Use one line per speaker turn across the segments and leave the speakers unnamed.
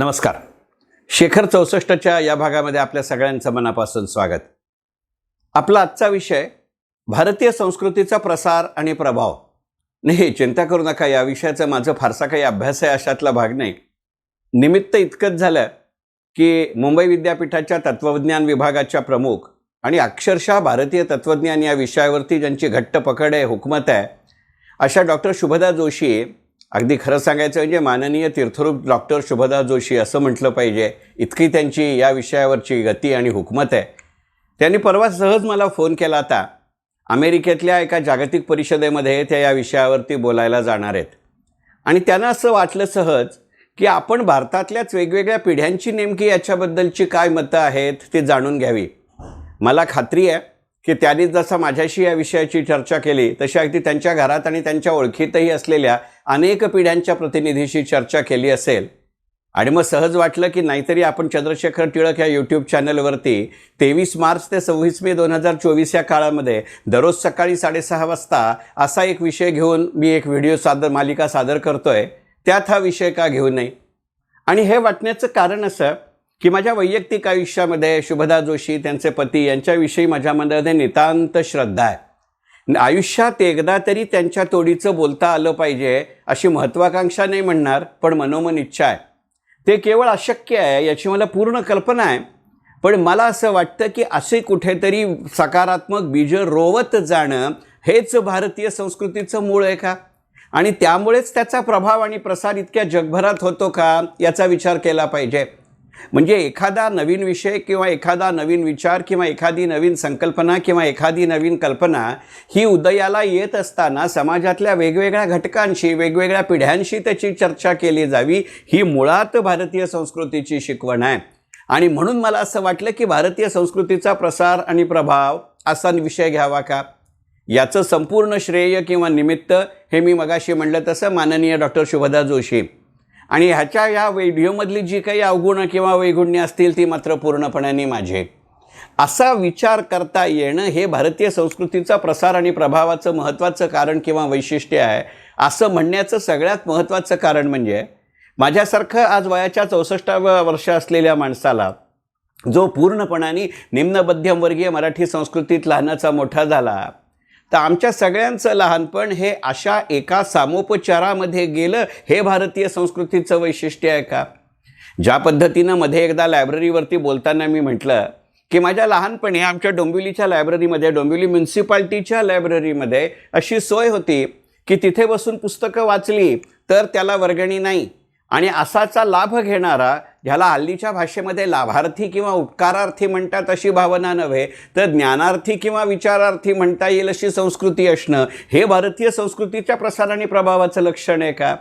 नमस्कार. शेखर चौसष्टच्या या भागामध्ये आपल्या सगळ्यांचं मनापासून स्वागत. आपला आजचा विषय भारतीय संस्कृतीचा प्रसार आणि प्रभाव. नाही चिंता करू नका या विषयाचा माझं फारसा काही अभ्यास आहे अशातला भाग नाही. निमित्त इतकंच झालं की मुंबई विद्यापीठाच्या तत्त्वज्ञान विभागाच्या प्रमुख आणि अक्षरशः भारतीय तत्त्वज्ञान या विषयावरती ज्यांची घट्ट पकड आहे हुकमत आहे अशा डॉक्टर शुभदा जोशी अगदी खरं सांगायचं म्हणजे माननीय तीर्थरूप डॉक्टर शुभदा जोशी असं म्हटलं पाहिजे इतकी त्यांची या विषयावरची गती आणि हुकमत आहे. त्यांनी परवा सहज मला फोन केला होता अमेरिकेतल्या एका जागतिक परिषदेमध्ये त्या या विषयावरती बोलायला जाणार आहेत. आणि त्यांना असं वाटलं सहज की आपण भारतातल्याच वेगवेगळ्या पिढ्यांची नेमकी याच्याबद्दलची काय मतं आहेत ते जाणून घ्यावी. मला खात्री आहे की त्यांनी जसं माझ्याशी या विषयाची चर्चा केली तशी अगदी त्यांच्या घरात आणि त्यांच्या ओळखीतही असलेल्या अनेक पिढ्यांच्या प्रतिनिधीशी चर्चा केली असेल. आणि मग सहज वाटलं की नाहीतरी आपण चंद्रशेखर टिळक या यूट्यूब चॅनलवरती तेवीस मार्च ते सव्वीस मे दोन हजार चोवीस या काळामध्ये दररोज सकाळी साडेसहा वाजता असा एक विषय घेऊन मी एक व्हिडिओ सादर मालिका सादर करतोय. त्यात हा विषय का घेऊ नये? आणि हे वाटण्याचं कारण असं की माझ्या वैयक्तिक आयुष्यामध्ये शुभदा जोशी त्यांचे पती यांच्याविषयी माझ्या नितांत श्रद्धा आहे. आयुष्यात एकदा तरी त्यांच्या तोडीचं बोलता आलं पाहिजे अशी महत्त्वाकांक्षा नाही म्हणणार पण मनोमन इच्छा आहे. ते केवळ अशक्य आहे याची मला पूर्ण कल्पना आहे. पण मला असं वाटतं की असे कुठेतरी सकारात्मक बीजं रोवत जाणं हेच भारतीय संस्कृतीचं मूळ आहे का? आणि त्यामुळेच त्याचा प्रभाव आणि प्रसार इतक्या जगभरात होतो का याचा विचार केला पाहिजे. म्हणजे एखादा नवीन विषय किंवा एखादा नवीन विचार किंवा एखादी नवीन संकल्पना किंवा एखादी नवीन कल्पना ही उदयाला येत असताना समाजातल्या वेगवेगळ्या घटकांशी वेगवेगळ्या पिढ्यांशी त्याची चर्चा केली जावी ही मुळात भारतीय संस्कृतीची शिकवण आहे. आणि म्हणून मला असं वाटलं की भारतीय संस्कृतीचा प्रसार आणि प्रभाव असा विषय घ्यावा का? याचं संपूर्ण श्रेय किंवा निमित्त हे मी मगाशी म्हणलं तसं माननीय डॉक्टर शुभदा जोशी आणि ह्याच्या या व्हिडिओमधली जी काही अवगुणं किंवा वैगुण्य असतील ती मात्र पूर्णपणाने माझे. असा विचार करता येणं हे भारतीय संस्कृतीचा प्रसार आणि प्रभावाचं महत्त्वाचं कारण किंवा वैशिष्ट्य आहे असं म्हणण्याचं सगळ्यात महत्त्वाचं कारण म्हणजे माझ्यासारखं आज वयाच्या चौसष्टाव्या वर्ष असलेल्या माणसाला जो पूर्णपणाने निम्न मध्यमवर्गीय मराठी संस्कृतीत लहानाचा मोठा झाला तर आमच्या सगळ्यांचं लहानपण हे अशा एका सामोपचारामध्ये गेलं हे भारतीय संस्कृतीचं वैशिष्ट्य आहे का? ज्या पद्धतीनं मध्ये एकदा लायब्ररीवरती बोलताना मी म्हटलं की माझ्या लहानपणी आमच्या डोंबिवलीच्या लायब्ररीमध्ये डोंबिवली म्युन्सिपाल्टीच्या लायब्ररीमध्ये अशी सोय होती की तिथे बसून पुस्तकं वाचली तर त्याला वर्गणी नाही. आणि असाचा लाभ घेणारा ह्याला हल्लीच्या भाषेमध्ये लाभार्थी किंवा उपकारार्थी म्हणतात अशी भावना नव्हे तर ज्ञानार्थी किंवा विचारार्थी म्हणता येईल अशी संस्कृती असणं हे भारतीय संस्कृतीच्या प्रसार आणि प्रभावाचं लक्षण आहे का?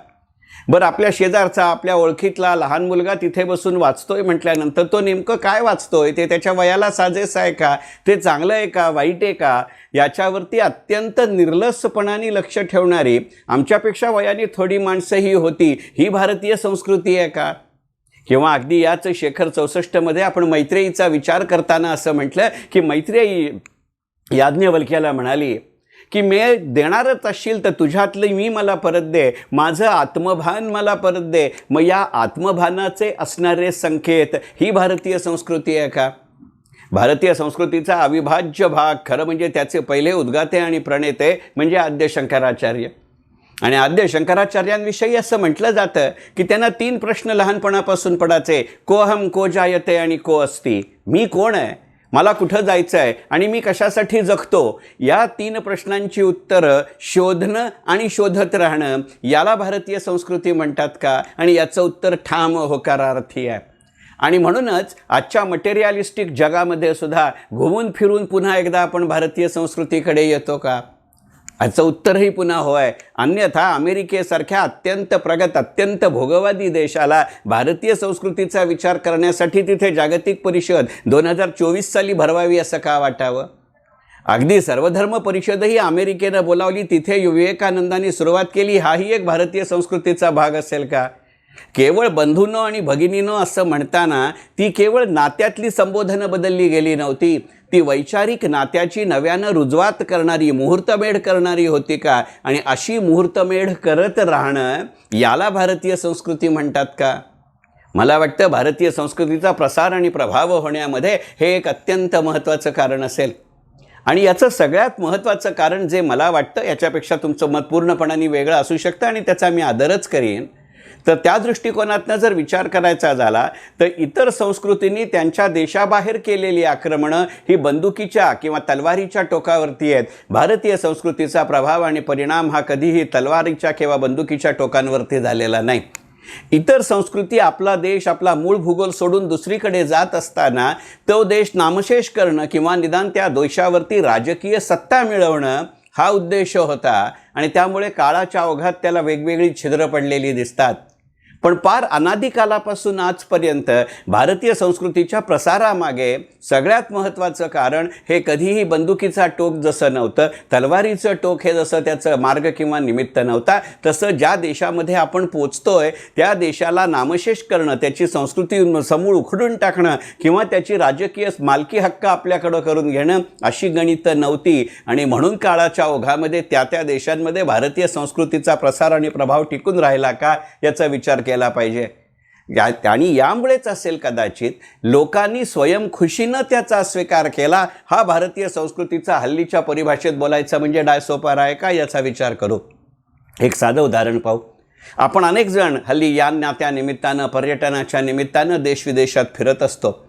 बरं आपल्या शेजारचा आपल्या ओळखीतला लहान मुलगा तिथे बसून वाचतोय म्हटल्यानंतर तो नेमकं काय वाचतोय? ते त्याच्या वयाला साजेस आहे का? ते चांगलं आहे का? वाईट आहे का? याच्यावरती अत्यंत निर्लसपणाने लक्ष ठेवणारी आमच्यापेक्षा वयाने थोडी माणसंही होती ही भारतीय संस्कृती आहे का? किंवा अगदी याच शेखर चौसष्टमध्ये आपण मैत्रेयीचा विचार करताना असं म्हटलं की मैत्रेयी याज्ञवल्क्याला म्हणाली की मी देणारच असशील तर तुझ्यातलं मी मला परत दे माझं आत्मभान मला परत दे. मग या आत्मभानाचे असणारे संकेत ही भारतीय संस्कृती आहे का? भारतीय संस्कृतीचा अविभाज्य भाग खरं म्हणजे त्याचे पहिले उद्गाते आणि प्रणेते म्हणजे आद्य शंकराचार्य. आणि आद्य शंकराचार्यांविषयी असं म्हटलं जातं की त्यांना तीन प्रश्न लहानपणापासून पडायचे. को हम को जायते आणि को असती. मी कोण आहे? मला कुठं जायचं आहे आणि मी कशासाठी जगतो? या तीन प्रश्नांची उत्तरं शोधणं आणि शोधत राहणं याला भारतीय संस्कृती म्हणतात का? आणि याचं उत्तर ठाम होकारार्थी आहे. आणि म्हणूनच आजच्या मटेरियालिस्टिक जगामध्ये सुद्धा घुमून फिरून पुन्हा एकदा आपण भारतीय संस्कृतीकडे येतो का? याचं उत्तरही पुन्हा होय. अन्यथा अमेरिकेसारख्या अत्यंत प्रगत अत्यंत भोगवादी देशाला भारतीय संस्कृतीचा विचार करण्यासाठी तिथे जागतिक परिषद दोन हजार चोवीस साली भरवावी असं का वाटावं? अगदी सर्वधर्म परिषदही अमेरिकेनं बोलावली तिथे विवेकानंदांनी सुरुवात केली हाही एक भारतीय संस्कृतीचा भाग असेल का? केवळ बंधूंनो आणि भगिनीनो असं म्हणताना ती केवळ नात्यातली संबोधनं बदलली गेली नव्हती. ती वैचारिक नात्याची नव्यानं रुजवात करणारी मुहूर्तमेढ करणारी होती का? आणि अशी मुहूर्तमेढ करत राहणं याला भारतीय संस्कृती म्हणतात का? मला वाटतं भारतीय संस्कृतीचा प्रसार आणि प्रभाव होण्यामध्ये हे एक अत्यंत महत्त्वाचं कारण असेल. आणि याचं सगळ्यात महत्त्वाचं कारण जे मला वाटतं याच्यापेक्षा तुमचं मत पूर्णपणाने वेगळं असू शकतं आणि त्याचा मी आदरच करीन तर त्या दृष्टिकोनातनं जर विचार करायचा झाला तर इतर संस्कृतींनी त्यांच्या देशाबाहेर केलेली आक्रमणं ही बंदुकीच्या किंवा तलवारीच्या टोकावरती आहेत. भारतीय संस्कृतीचा प्रभाव आणि परिणाम हा कधीही तलवारीच्या किंवा बंदुकीच्या टोकांवरती झालेला नाही. इतर संस्कृती आपला देश आपला मूळ भूगोल सोडून दुसरीकडे जात असताना तो देश नामशेष करणं किंवा निदान त्या देशावरती राजकीय सत्ता मिळवणं हा उद्देश होता आणि त्यामुळे काळाच्या ओघात त्याला वेगवेगळी छिद्र पडलेली दिसतात. पण पार अनादिकालापासून आजपर्यंत भारतीय संस्कृतीच्या प्रसारामागे सगळ्यात महत्त्वाचं कारण हे कधीही बंदुकीचा टोक जसं नव्हतं तलवारीचं टोक हे जसं त्याचं मार्ग किंवा निमित्त नव्हता तसं ज्या देशामध्ये आपण पोचतोय त्या देशाला नामशेष करणं त्याची संस्कृती समूळ उखडून टाकणं किंवा त्याची राजकीय मालकी हक्क आपल्याकडं करून घेणं अशी गणितं नव्हती. आणि म्हणून काळाच्या ओघामध्ये त्या त्या देशांमध्ये भारतीय संस्कृतीचा प्रसार आणि प्रभाव टिकून राहिला का याचा विचार केला पाहिजे. या आणि यामुळेच असेल कदाचित लोकांनी स्वयंखुशीनं त्याचा स्वीकार केला. हा भारतीय संस्कृतीचा हल्लीच्या परिभाषेत बोलायचा म्हणजे डायसोपार आहे का याचा विचार करू? एक साधं उदाहरण पाहू. आपण अनेक जण हल्ली या नात्या निमित्तानं पर्यटनाच्या निमित्तानं देशविदेशात फिरत असतो.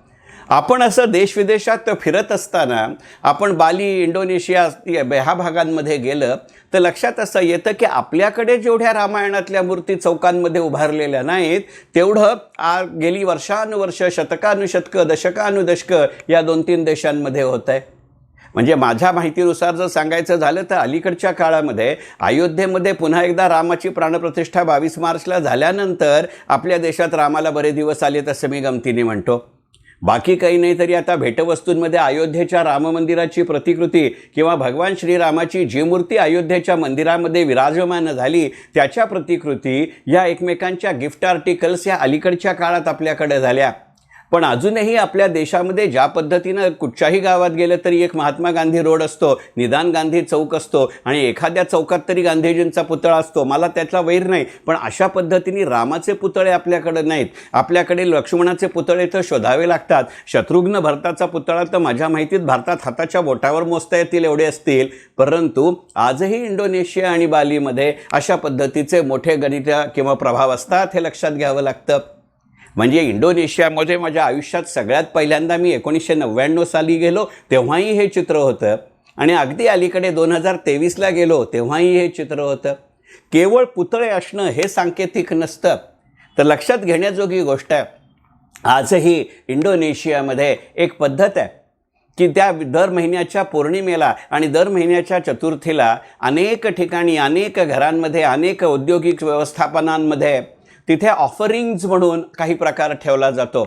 आपण असं देशविदेशात फिरत असताना आपण बाली इंडोनेशिया ह्या भागांमध्ये गेलं तर लक्षात असं येतं की आपल्याकडे जेवढ्या रामायणातल्या मूर्ती चौकांमध्ये उभारलेल्या नाहीत तेवढं आ गेली वर्षानुवर्ष शतकानुशतकं दशकानुदशकं या दोन तीन देशांमध्ये होत आहे म्हणजे माझ्या माहितीनुसार जर सांगायचं झालं तर अलीकडच्या काळामध्ये अयोध्येमध्ये पुन्हा एकदा रामाची प्राणप्रतिष्ठा बावीस मार्चला झाल्यानंतर आपल्या देशात रामाला बरे दिवस आलेत असं मी गमतीने म्हणतो. बाकी काही नाही तरी आता भेटवस्तूंमध्ये अयोध्येच्या राममंदिराची प्रतिकृती किंवा भगवान श्रीरामाची जी मूर्ती अयोध्येच्या मंदिरामध्ये विराजमान झाली त्याच्या प्रतिकृती या एकमेकांच्या गिफ्ट आर्टिकल्स या अलीकडच्या काळात आपल्याकडे झाल्या. पण अजूनही आपल्या देशामध्ये ज्या पद्धतीनं कुठच्याही गावात गेलं तरी एक महात्मा गांधी रोड असतो निदान गांधी चौक असतो आणि एखाद्या चौकात तरी गांधीजींचा पुतळा असतो. मला त्यातला वैर नाही पण अशा पद्धतीने रामाचे पुतळे आपल्याकडे नाहीत. आपल्याकडे लक्ष्मणाचे पुतळे तर शोधावे लागतात. शत्रुघ्न भरताचा पुतळा तर माझ्या माहितीत भारतात हाताच्या बोटावर मोजता येतील एवढे असतील. परंतु आजही इंडोनेशिया आणि बालीमध्ये अशा पद्धतीचे मोठे गणित किंवा प्रभाव असतात हे लक्षात घ्यावं लागतं. म्हणजे इंडोनेशियामध्ये माझ्या आयुष्यात सगळ्यात पहिल्यांदा मी एकोणीसशे नव्याण्णव साली गेलो तेव्हाही हे चित्र होतं. आणि अगदी अलीकडे दोन हजार तेवीसला गेलो तेव्हाही हे चित्र होतं. केवळ पुतळे असणं हे सांकेतिक नसतं. तर लक्षात घेण्याजोगी गोष्ट आहे आजही इंडोनेशियामध्ये एक पद्धत आहे की त्या दर महिन्याच्या पौर्णिमेला आणि दर महिन्याच्या चतुर्थीला अनेक ठिकाणी अनेक घरांमध्ये अनेक औद्योगिक व्यवस्थापनांमध्ये तिथे ऑफरिंग्ज म्हणून काही प्रकार ठेवला जातो.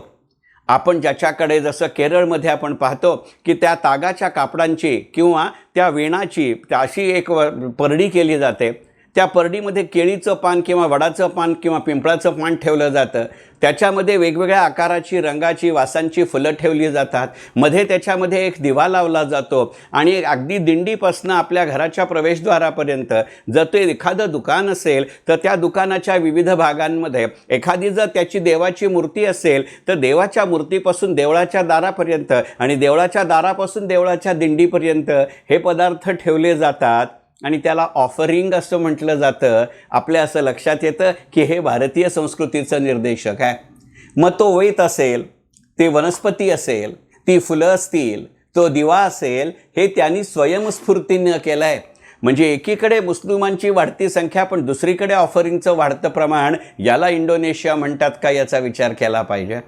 आपण ज्याच्याकडे जसं केरळमध्ये आपण पाहतो की त्या तागाच्या कापडांची किंवा त्या वेणाची अशी एक परडी केली जाते. त्या परडीमध्ये केळीचं पान किंवा वडाचं पान किंवा पिंपळाचं पान ठेवलं जातं. त्याच्यामध्ये वेगवेगळ्या आकाराची रंगाची वासांची फुलं ठेवली जातात. मध्ये त्याच्यामध्ये एक दिवा लावला जातो आणि अगदी दिंडीपासनं आपल्या घराच्या प्रवेशद्वारापर्यंत जर ते एखादं दुकान असेल तर त्या दुकानाच्या विविध भागांमध्ये एखादी जर त्याची देवाची मूर्ती असेल तर देवाच्या मूर्तीपासून देवळाच्या दारापर्यंत आणि देवळाच्या दारापासून देवळाच्या दिंडीपर्यंत हे पदार्थ ठेवले जातात. आणि त्याला ऑफरिंग असं म्हटलं जातं. आपल्या असं लक्षात येतं की हे भारतीय संस्कृतीचं निर्देशक आहे. मग तो वैत असेल ते वनस्पती असेल ती फुलं असतील तो दिवा असेल हे त्यांनी स्वयंस्फूर्तीनं केलं आहे म्हणजे एकीकडे मुस्लिमांची वाढती संख्या पण दुसरीकडे ऑफरिंगचं वाढतं प्रमाण याला इंडोनेशिया म्हणतात का याचा विचार केला पाहिजे.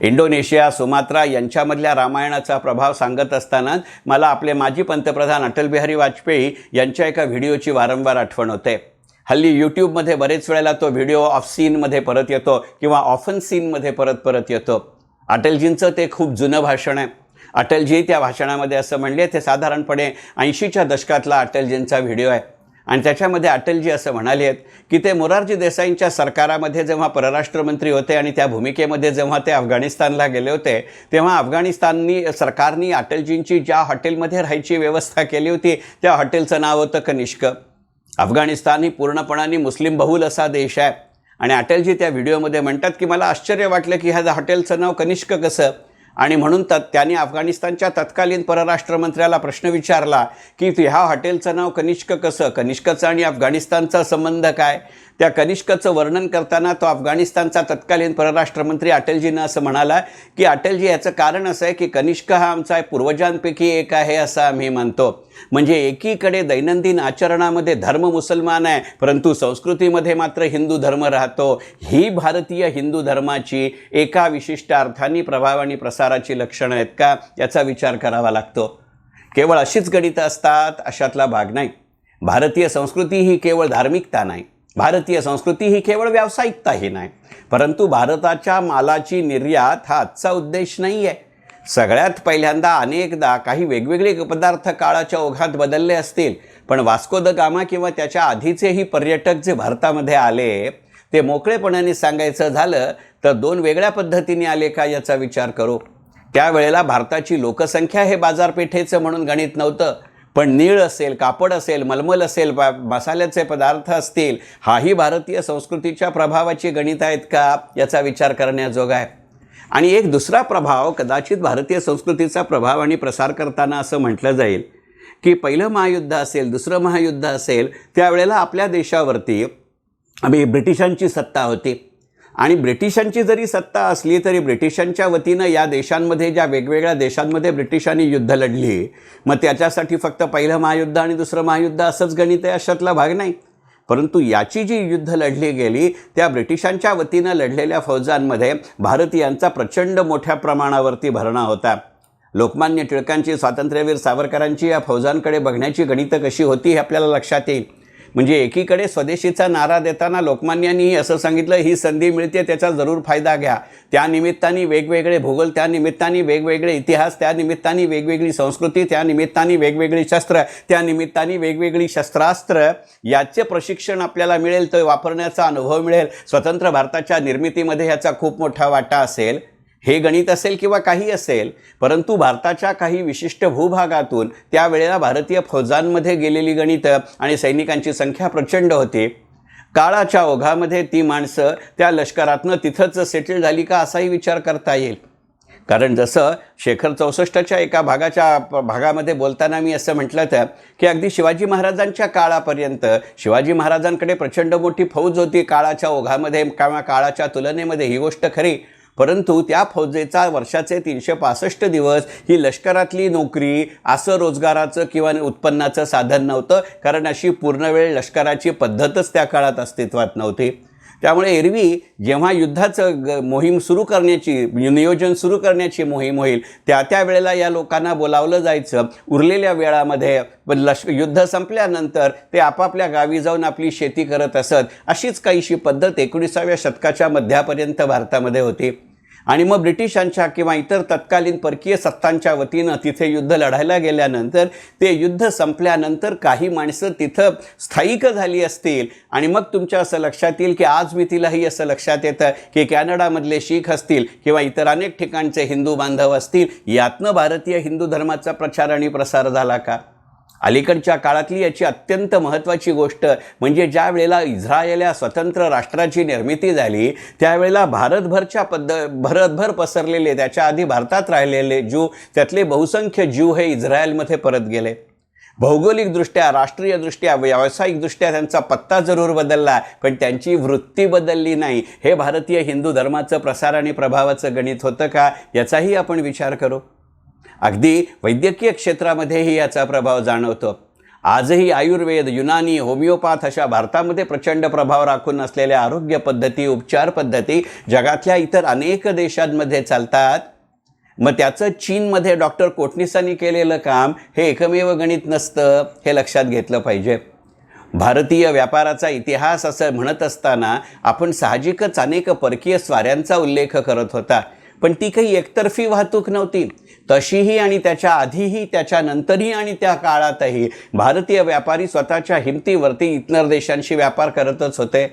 इंडोनेशिया सुमात्रा यांच्यामधल्या रामायणाचा प्रभाव सांगत असतानाच मला आपले माजी पंतप्रधान अटलबिहारी वाजपेयी यांच्या एका व्हिडिओची वारंवार आठवण होते. हल्ली यूट्यूबमध्ये बरेच वेळेला तो व्हिडिओ ऑफ सीनमध्ये परत येतो किंवा ऑफन सीनमध्ये परत परत येतो. अटलजींचं ते खूप जुनं भाषण आहे. अटलजी त्या भाषणामध्ये असं म्हणले ते साधारणपणे ऐंशीच्या दशकातला अटलजींचा व्हिडिओ आहे. आणि त्याच्यामध्ये अटलजी असं म्हणाले आहेत की ते मोरारजी देसाईंच्या सरकारामध्ये जेव्हा परराष्ट्रमंत्री होते आणि त्या भूमिकेमध्ये जेव्हा ते अफगाणिस्तानला गेले होते तेव्हा अफगाणिस्ताननी सरकारनी अटलजींची ज्या हॉटेलमध्ये राहायची व्यवस्था केली होती त्या हॉटेलचं नाव होतं कनिष्क. अफगाणिस्तान ही पूर्णपणाने मुस्लिम बहुल असा देश आहे. आणि अटलजी त्या व्हिडिओमध्ये म्हणतात की मला आश्चर्य वाटलं की ह्या हॉटेलचं नाव कनिष्क कसं? आणि म्हणून त त्याने अफगाणिस्तानच्या तत्कालीन परराष्ट्रमंत्र्याला प्रश्न विचारला की ह्या हॉटेलचं नाव कनिष्क कसं? कनिष्कचं आणि अफगाणिस्तानचा संबंध काय? त्या कनिष्काचं वर्णन करताना तो अफगाणिस्तानचा तत्कालीन परराष्ट्रमंत्री अटलजीनं असं म्हणाला की अटलजी याचं कारण असं आहे की कनिष्क हा आमचा पूर्वजांपैकी एक आहे असं आम्ही मानतो म्हणजे एकीकडे दैनंदिन आचरणामध्ये धर्म मुसलमान आहे परंतु संस्कृतीमध्ये मात्र हिंदू धर्म राहतो. ही भारतीय हिंदू धर्माची एका विशिष्ट अर्थाने प्रभाव आणि प्रसाराची लक्षणं आहेत का याचा विचार करावा लागतो. केवळ अशीच गणितं असतात अशातला भाग नाही. भारतीय संस्कृती ही केवळ धार्मिकता नाही. भारतीय संस्कृती ही केवळ व्यावसायिकताही नाही परंतु भारताच्या मालाची निर्यात हा आजचा उद्देश नाही आहे सगळ्यात पहिल्यांदा अनेकदा काही वेगवेगळे पदार्थ काळाच्या ओघात बदलले असतील पण वास्को द गामा किंवा त्याच्या आधीचेही पर्यटक जे भारतामध्ये आले ते मोकळेपणाने सांगायचं झालं तर दोन वेगळ्या पद्धतीने आले का याचा विचार करू? त्यावेळेला भारताची लोकसंख्या हे बाजारपेठेचं म्हणून गणित नव्हतं पण नीळ असेल कापड असेल मलमल असेल बा मसाल्याचे पदार्थ असतील हाही भारतीय संस्कृतीच्या प्रभावाची गणित आहेत का? याचा विचार करण्याजोगा आहे. आणि एक दुसरा प्रभाव कदाचित भारतीय संस्कृतीचा प्रभाव आणि प्रसार करताना असं म्हटलं जाईल की पहिलं महायुद्ध असेल दुसरं महायुद्ध असेल त्यावेळेला आपल्या देशावरती आम्ही ब्रिटिशांची सत्ता होती. आणि ब्रिटिशांची जरी सत्ता असली तरी ब्रिटिशांच्या वतीनं या देशांमध्ये ज्या वेगवेगळ्या देशांमध्ये ब्रिटिशांनी युद्ध लढली मग त्याच्यासाठी फक्त पहिलं महायुद्ध आणि दुसरं महायुद्ध असंच गणित आहे अशातला भाग नाही. परंतु याची जी युद्ध लढली गेली त्या ब्रिटिशांच्या वतीनं लढलेल्या फौजांमध्ये भारतीयांचा प्रचंड मोठ्या प्रमाणावरती भरणा होता. लोकमान्य टिळकांची स्वातंत्र्यवीर सावरकरांची या फौजांकडे बघण्याची गणितं कशी होती हे आपल्याला लक्षात येईल. म्हणजे एकीकडे स्वदेशीचा नारा देताना लोकमान्यांनीही असं सांगितलं ही संधी मिळते त्याचा जरूर फायदा घ्या. त्या निमित्ताने वेगवेगळे भूगोल त्या निमित्ताने वेगवेगळे इतिहास त्या निमित्ताने वेगवेगळी संस्कृती त्या निमित्ताने वेगवेगळी शस्त्र त्या निमित्ताने वेगवेगळी शस्त्रास्त्र याचे प्रशिक्षण आपल्याला मिळेल तर वापरण्याचा अनुभव मिळेल. स्वतंत्र भारताच्या निर्मितीमध्ये ह्याचा खूप मोठा वाटा असेल. हे गणित असेल किंवा काही असेल परंतु भारताच्या काही विशिष्ट भूभागातून त्यावेळेला भारतीय फौजांमध्ये गेलेली गणितं आणि सैनिकांची संख्या प्रचंड होती. काळाच्या ओघामध्ये ती माणसं त्या लष्करातनं तिथंच सेटल झाली का असाही विचार करता येईल. कारण जसं शेखर चौसष्टच्या एका भागाच्या भागामध्ये बोलताना मी असं म्हटलं तर की अगदी शिवाजी महाराजांच्या काळापर्यंत शिवाजी महाराजांकडे प्रचंड मोठी फौज होती काळाच्या ओघामध्ये किंवा काळाच्या तुलनेमध्ये ही गोष्ट खरी. परंतु त्या फौजेचा वर्षाचे तीनशे पासष्ट दिवस ही लष्करातली नोकरी असं रोजगाराचं किंवा उत्पन्नाचं साधन नव्हतं कारण अशी पूर्णवेळ लष्कराची पद्धतच त्या काळात अस्तित्वात नव्हती. त्यामुळे एरवी जेव्हा युद्धाचं ग मोहीम सुरू करण्याची नियोजन सुरू करण्याची मोहीम होईल त्या त्या वेळेला या लोकांना बोलावलं जायचं. उरलेल्या वेळामध्ये पण लष्क युद्ध संपल्यानंतर ते आपापल्या गावी जाऊन आपली शेती करत असत अशीच काहीशी पद्धत एकोणीसाव्या शतकाच्या मध्यापर्यंत भारतामध्ये होती. आणि मग ब्रिटिशांच्या किंवा इतर तत्कालीन परकीय सत्तांच्या वतीनं तिथे युद्ध लढायला गेल्यानंतर ते युद्ध संपल्यानंतर काही माणसं तिथं स्थायिक झाली असतील. आणि मग तुमच्या असं लक्षात येईल की आज मी तिलाही असं लक्षात येतं की कॅनडामधले शीख असतील किंवा इतर अनेक ठिकाणचे हिंदू बांधव असतील यातनं भारतीय हिंदू धर्माचा प्रचार आणि प्रसार झाला का? अलीकडच्या काळातली याची अत्यंत महत्त्वाची गोष्ट म्हणजे ज्या वेळेला इस्रायल या स्वतंत्र राष्ट्राची निर्मिती झाली त्यावेळेला भारतभरच्या पद्ध भरतभर पसरलेले त्याच्या आधी भारतात राहिलेले ज्यू त्यातले बहुसंख्य ज्यू हे इस्रायलमध्ये परत गेले. भौगोलिकदृष्ट्या राष्ट्रीयदृष्ट्या व्यावसायिकदृष्ट्या त्यांचा पत्ता जरूर बदलला पण त्यांची वृत्ती बदलली नाही. हे भारतीय हिंदू धर्माचं प्रसार आणि प्रभावाचं गणित होतं का? याचाही आपण विचार करू. अगदी वैद्यकीय क्षेत्रामध्येही याचा प्रभाव जाणवतो. आजही आयुर्वेद युनानी होमिओपॅथ अशा भारतामध्ये प्रचंड प्रभाव राखून असलेल्या आरोग्य पद्धती उपचार पद्धती जगातल्या इतर अनेक देशांमध्ये चालतात. मग त्याचं चीनमध्ये डॉक्टर कोटणीसांनी केलेलं काम हे एकमेव गणित नसतं हे लक्षात घेतलं पाहिजे. भारतीय व्यापाराचा इतिहास असं म्हणत असताना आपण साहजिकच अनेक परकीय स्वाऱ्यांचा उल्लेख करत होता. पण ती काही एकतर्फी वाहतूक नव्हती. तशीही आणि त्याच्या आधीही त्याच्यानंतरही आणि त्या काळातही भारतीय व्यापारी स्वतःच्या हिमतीवरती इतर देशांशी व्यापार करतच होते.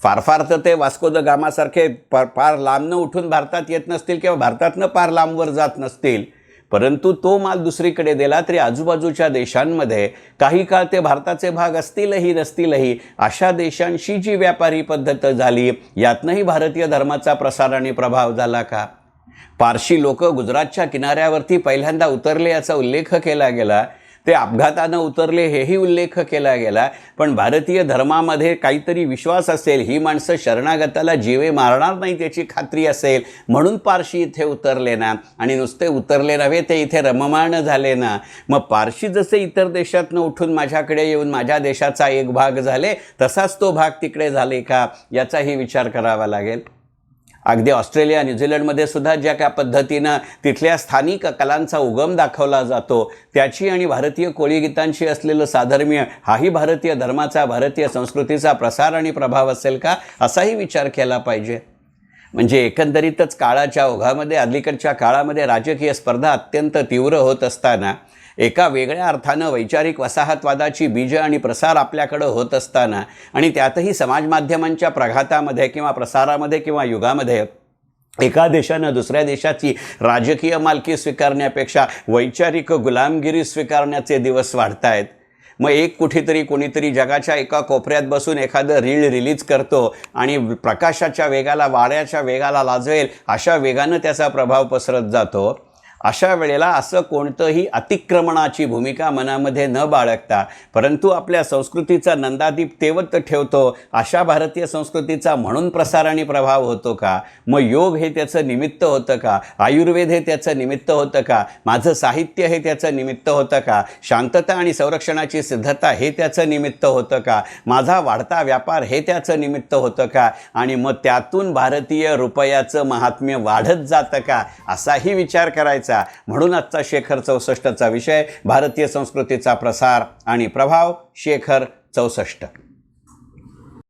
फार फार तर ते वास्को द गामासारखे पार पार लांबनं उठून भारतात येत नसतील किंवा भारतातनं पार लांबवर जात नसतील. परंतु तो माल दुसरीकडे दिला तरी आजूबाजूच्या देशांमध्ये काही काळ ते भारताचे भाग असतीलही नसतीलही अशा देशांशी जी व्यापारी पद्धत झाली यातनंही भारतीय धर्माचा प्रसार आणि प्रभाव झाला का? पारशी लोक गुजरातच्या किनाऱ्यावरती पहिल्यांदा उतरले याचा उल्लेख केला गेला. ते अपघातानं उतरले हेही उल्लेख केला गेला. पण भारतीय धर्मामध्ये काहीतरी विश्वास असेल ही माणसं शरणागताला जीवे मारणार नाही त्याची खात्री असेल म्हणून पारशी इथे उतरले ना. आणि नुसते उतरले नव्हे ते इथे रममाण झाले ना. मग पारशी जसे इतर देशातनं उठून माझ्याकडे येऊन माझ्या देशाचा एक भाग झाले तसाच तो भाग तिकडे झाले का? याचाही विचार करावा लागेल. अगदी ऑस्ट्रेलिया न्यूझीलंडमध्ये सुद्धा ज्या काय पद्धतीनं तिथल्या स्थानिक कलांचा उगम दाखवला जातो त्याची आणि भारतीय कोळीगीतांशी असलेलं साधर्म्य हाही भारतीय धर्माचा भारतीय संस्कृतीचा प्रसार आणि प्रभाव असेल का? असाही विचार केला पाहिजे. म्हणजे एकंदरीतच काळाच्या ओघामध्ये अलीकडच्या काळामध्ये राजकीय स्पर्धा अत्यंत तीव्र होत असताना एका वेगळ्या अर्थानं वैचारिक वसाहतवादाची बीज आणि प्रसार आपल्याकडं होत असताना आणि त्यातही समाजमाध्यमांच्या प्रघातामध्ये किंवा प्रसारामध्ये किंवा युगामध्ये एका देशानं दुसऱ्या देशाची राजकीय मालकी स्वीकारण्यापेक्षा वैचारिक गुलामगिरी स्वीकारण्याचे दिवस वाढत आहेत मग एक कुठेतरी कोणीतरी जगाच्या एका कोपऱ्यात बसून एखादं रीळ रिलीज करतो आणि प्रकाशाच्या वेगाला वाऱ्याच्या वेगाला लाजवेल अशा वेगानं त्याचा प्रभाव पसरत जातो. अशा वेळेला असं कोणतंही अतिक्रमणाची भूमिका मनामध्ये न बाळगता परंतु आपल्या संस्कृतीचा नंदादीप तेवत ठेवतो अशा भारतीय संस्कृतीचा म्हणून प्रसार आणि प्रभाव होतो का? मग योग हे त्याचं निमित्त होतं का? आयुर्वेद हे त्याचं निमित्त होतं का? माझं साहित्य हे त्याचं निमित्त होतं का? शांतता आणि संरक्षणाची सिद्धता हे त्याचं निमित्त होतं का? माझा वाढता व्यापार हे त्याचं निमित्त होतं का? आणि मग त्यातून भारतीय रुपयाचं महात्म्य वाढत जातं का? असाही विचार करायचा करायचा म्हणून आजचा शेखर चौसष्टचा विषय भारतीय संस्कृतीचा प्रसार आणि प्रभाव शेखर चौसष्ट.